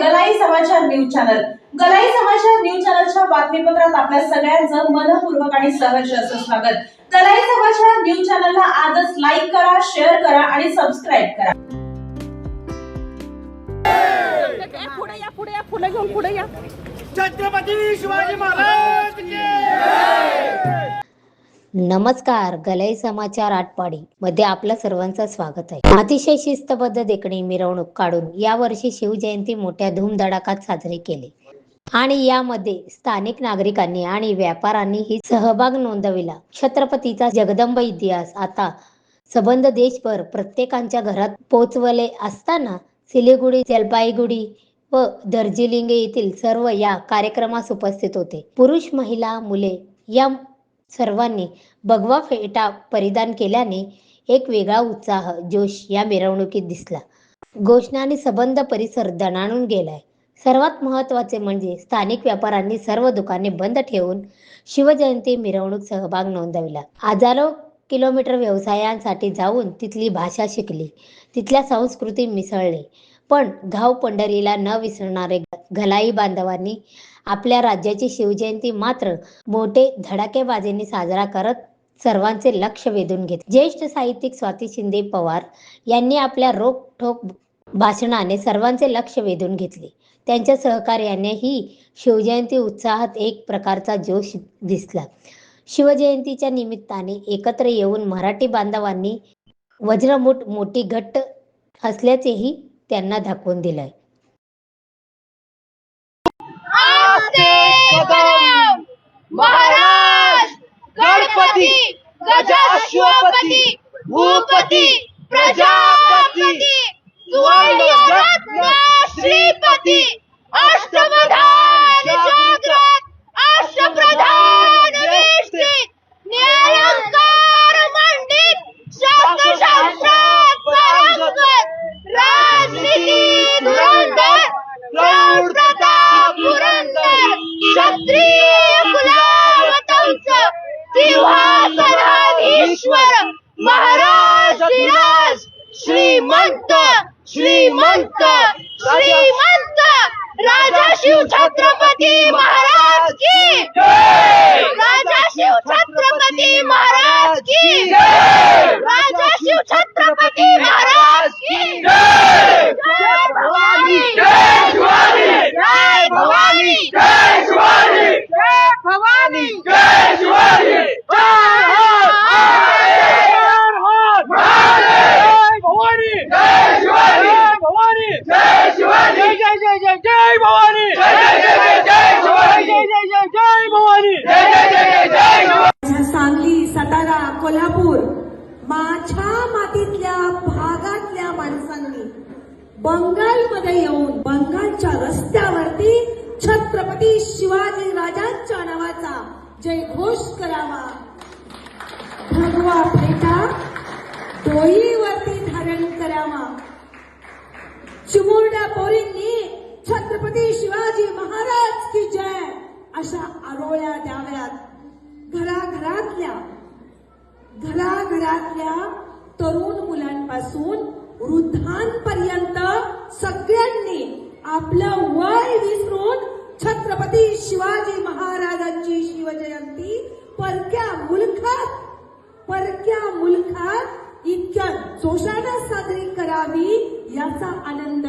गलाई समाचार news channel. गलाई समाचार news चॅनलच्या बातमीपत्रात आपल्या सगळ्यांचं मनपूर्वक आणि सहर्ष असं स्वागत. गलाई समाचार न्यूज चॅनलला आजच लाईक करा शेअर करा आणि सबस्क्राईब करा. पुढे या पुढे या फुलं घेऊन पुढे या. छत्रपती शिवाजी महाराज की नमस्कार गलई समाचार आटपाडी मध्ये आपलं सर्वांचं स्वागत आहे. अतिशय शिस्तबद्ध देखणी मिरवणूक काढून यावर्षी शिवजयंती मोठ्या धूमधडाकात साजरी केली. आणि यामध्ये स्थानिक नागरिकांनी आणि व्यापाऱ्यांनीही सहभाग नोंदविला. छत्रपतीचा जगदंब इतिहास आता सबंध देशभर प्रत्येकांच्या घरात पोचवले असताना सिलिगुडी जलपाईगुडी व दर्जिलिंग येथील सर्व या कार्यक्रमास उपस्थित होते. पुरुष महिला मुले या सर्वांनी भगवा फेटा परिधान केल्याने एक वेगळा उत्साह जोश या मिरवणुकीत दिसला. घोषणाने सबंध परिसर दणाणून गेलाय. सर्वात महत्त्वाचे म्हणजे स्थानिक व्यापाऱ्यांनी सर्व दुकाने बंद ठेवून शिवजयंती मिरवणूक सहभाग नोंदविला. हजारो किलोमीटर व्यवसायांसाठी जाऊन तिथली भाषा शिकली. तिथल्या संस्कृती मिसळली. पण धाव पंढरीला न विसरणारे घलाई बांधवांनी आपल्या राज्याची शिवजयंती मात्र मोठे धडाकेबाजीने साजरा करत सर्वांचे लक्ष वेधून घेत ज्येष्ठ साहित्यिक स्वाती शिंदे पवार यांनी आपल्या रोखठोक भाषणाने सर्वांचे लक्ष वेधून घेतले. त्यांच्या सहकार्याने ही शिवजयंती उत्साहात एक प्रकारचा जोश दिसला. शिवजयंतीच्या निमित्ताने एकत्र येऊन मराठी बांधवांनी वज्रमुठ मोठी घट्ट असल्याचेही त्यांना दाखवून दिलंय. महाराज गणपती गजाश्वपती भूपती प्रजा सिंहासनाधीश्वर महाराज विराज श्रीमंत श्रीमंत श्रीमंत राजा शिव छत्रपती महाराज की राजा शिव छत्रपती महाराज की राजा शिव छत्रपती महाराज की जय! भवानी! जय भवानी! जय शिवाजी जय भवानी जय शिवाजी भवानी जय शिवाजी भवानी जय शिवाजी जय जय जय जय भवानी जय जय जय जय शिवाजी जय जय जय जय भवानी जय जय जय जय शिवाजी सांगली सातारा कोल्हापूर माझ्या मातीतल्या भागातल्या माणसांनी बंगालमध्ये येऊन बंगालच्या रस्त्यावरती छत्रपती शिवाजी राजांच्या जय घोष करावा. भगवा फेटा डोईवरती धारण करावा. चिमुरड्या पोरींनी छत्रपती शिवाजी महाराज की जय अशा आरोळ्या द्याव्यात. घराघरातल्या घराघरातल्या तरुण मुलांपासून वृद्धांपर्यंत सगळ्यांनी आपलं वय विसरून छत्रपती शिवाजी महाराजांची शिवजयंती परक्या मुलखात परक्या मुलखात इतक्या जोशानं साजरी करावी याचा आनंद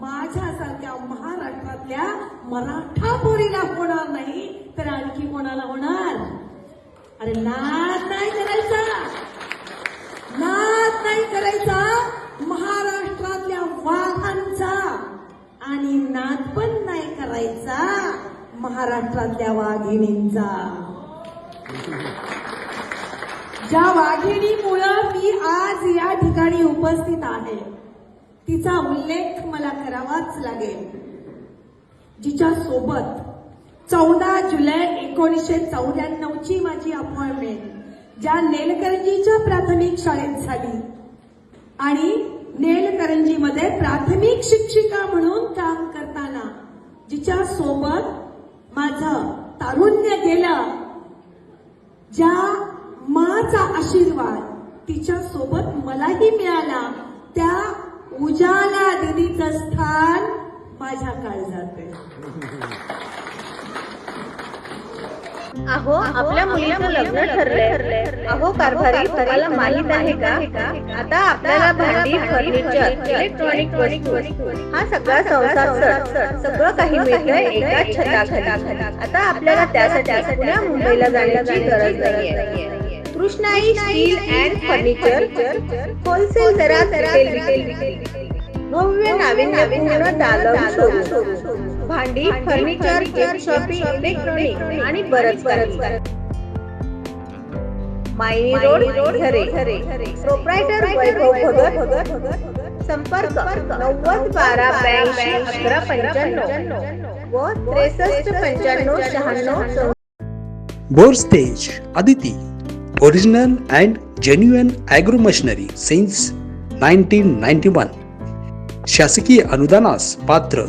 माझ्यासारख्या महाराष्ट्रातल्या मराठा पोरीला होणार नाही तर आणखी कोणाला होणार? अरे नाद नाही करायचा. नाद नाही करायचा. महाराष्ट्रातल्या वाघांचा. आणि नाद पण करायचा. महाराष्ट्रातल्या वाघिणींचा. ज्या वाघिणीमुळं मी आज या ठिकाणी उपस्थित आहे तिचा उल्लेख मला करावाच लागेल. जिच्या सोबत चौदा जुलै एकोणीसशे चौऱ्याण्णवची माझी अपॉइंटमेंट ज्या नेलकरंजीच्या प्राथमिक शाळेत झाली आणि नेलकरंजीमध्ये प्राथमिक शिक्षिका म्हणून काम करताना जिच्या सोबत माझं तारुण्य गेलं ज्या माचा आशीर्वाद तिच्या सोबत मलाही मिळाला त्या उजाला दिदीचं स्थान माझ्या काळजात आहे. अहो आपल्या मुलीचं लग्न ठरलंय. अहो कारभारी तुम्हाला माहीत आहे का? आता आपल्याला भांडी फर्निचर इलेक्ट्रॉनिक वस्तू. हा सगळा संसार सगळं काही मिळतंय एका छताखाली. आता आपल्याला त्यासाठी पुण्या मुंबईला जाण्याची गरज नाहीये. Krishnai steel and furniture wholesale दरात रिटेल भव्य नाविन्यपूर्ण दालन शोरूम भांडी फर्निचर शॉपिंग इलेक्ट्रॉनिक आणि बरंच काही मायनी रोड घरे प्रोप्रायटर वैभव भगत. संपर्क नव्वद बारा ब्याऐंशी अकरा पंच्याण्णव व त्रेसष्ट पंच्याण्णव शहाण्णव बोर stage Aditi. Original and genuine agro machinery since nineteen ninety one शासकीय अनुदानास पात्र.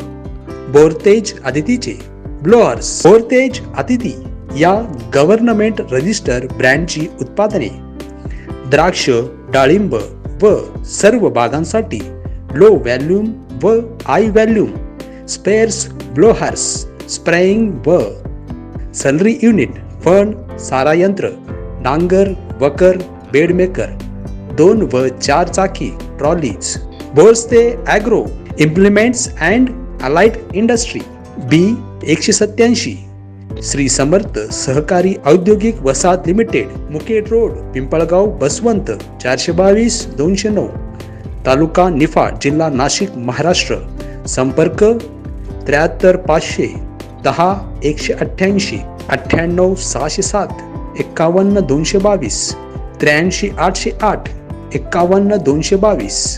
बोरतेज अदितीचे ब्लोअर्स बोरतेज अतिथी या गव्हर्नमेंट रजिस्टर ब्रँडची उत्पादने द्राक्ष डाळिंब व सर्व बागांसाठी लो व्हॅल्यूम व high volume sprayers blowers spraying व सलरी युनिट फण सारा यंत्र नांगर वकर बेडमेकर दोन व चार चाकी trolleys Boraste agro implements and allied industry B एकशे सत्याऐंशी श्री समर्थ सहकारी औद्योगिक वसाहत लिमिटेड मुकेट रोड पिंपळगाव बसवंत चारशे बावीस दोनशे नऊ तालुका निफाड जिल्हा नाशिक महाराष्ट्र संपर्क त्र्याहत्तर पाचशे दहा एकशे अठ्ठ्याऐंशी अठ्ठ्याण्णव सहाशे सात एक्कावन्न दोनशे बावीस त्र्याऐंशी आठशे आठ एक्कावन्न दोनशे बावीस.